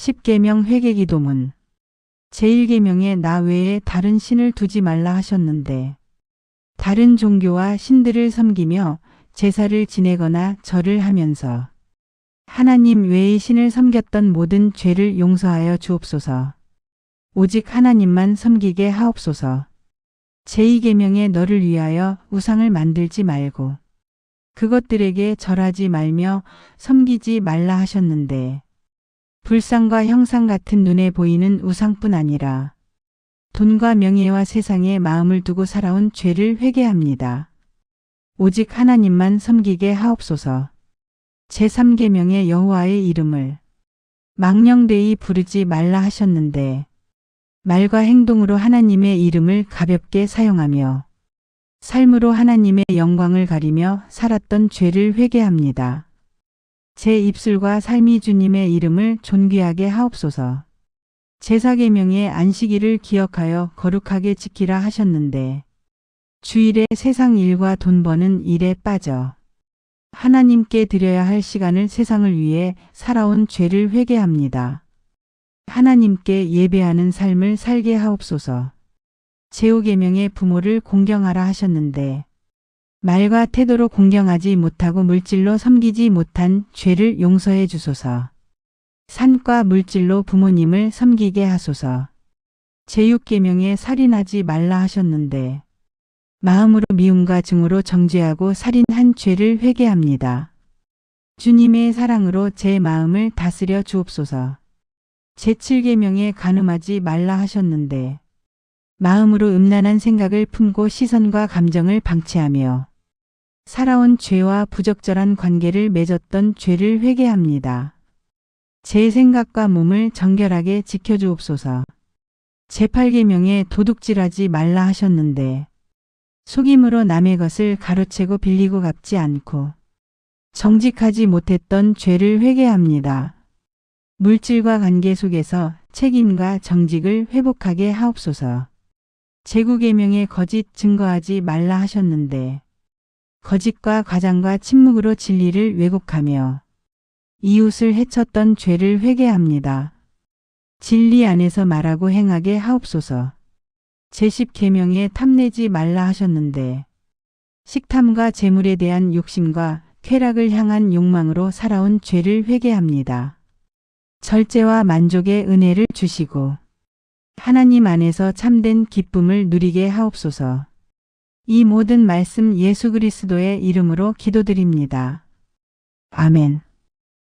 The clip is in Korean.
10계명 회개기도문 제1계명에 나 외에 다른 신을 두지 말라 하셨는데 다른 종교와 신들을 섬기며 제사를 지내거나 절을 하면서 하나님 외의 신을 섬겼던 모든 죄를 용서하여 주옵소서. 오직 하나님만 섬기게 하옵소서. 제2계명에 너를 위하여 우상을 만들지 말고 그것들에게 절하지 말며 섬기지 말라 하셨는데 불상과 형상 같은 눈에 보이는 우상뿐 아니라 돈과 명예와 세상에 마음을 두고 살아온 죄를 회개합니다. 오직 하나님만 섬기게 하옵소서. 제3계명의 여호와의 이름을 망령되이 부르지 말라 하셨는데 말과 행동으로 하나님의 이름을 가볍게 사용하며 삶으로 하나님의 영광을 가리며 살았던 죄를 회개합니다. 제 입술과 삶이 주님의 이름을 존귀하게 하옵소서. 제사계명의 안식일을 기억하여 거룩하게 지키라 하셨는데 주일에 세상 일과 돈 버는 일에 빠져 하나님께 드려야 할 시간을 세상을 위해 살아온 죄를 회개합니다. 하나님께 예배하는 삶을 살게 하옵소서. 제오계명의 부모를 공경하라 하셨는데 말과 태도로 공경하지 못하고 물질로 섬기지 못한 죄를 용서해 주소서. 산과 물질로 부모님을 섬기게 하소서. 제6계명에 살인하지 말라 하셨는데 마음으로 미움과 증오로 정죄하고 살인한 죄를 회개합니다. 주님의 사랑으로 제 마음을 다스려 주옵소서. 제7계명에 간음하지 말라 하셨는데 마음으로 음란한 생각을 품고 시선과 감정을 방치하며 살아온 죄와 부적절한 관계를 맺었던 죄를 회개합니다. 제 생각과 몸을 정결하게 지켜주옵소서. 제8계명에 도둑질하지 말라 하셨는데 속임으로 남의 것을 가로채고 빌리고 갚지 않고 정직하지 못했던 죄를 회개합니다. 물질과 관계 속에서 책임과 정직을 회복하게 하옵소서. 제구계명에 거짓 증거하지 말라 하셨는데 거짓과 과장과 침묵으로 진리를 왜곡하며 이웃을 해쳤던 죄를 회개합니다. 진리 안에서 말하고 행하게 하옵소서. 제10계명에 탐내지 말라 하셨는데 식탐과 재물에 대한 욕심과 쾌락을 향한 욕망으로 살아온 죄를 회개합니다. 절제와 만족의 은혜를 주시고 하나님 안에서 참된 기쁨을 누리게 하옵소서. 이 모든 말씀 예수 그리스도의 이름으로 기도드립니다. 아멘.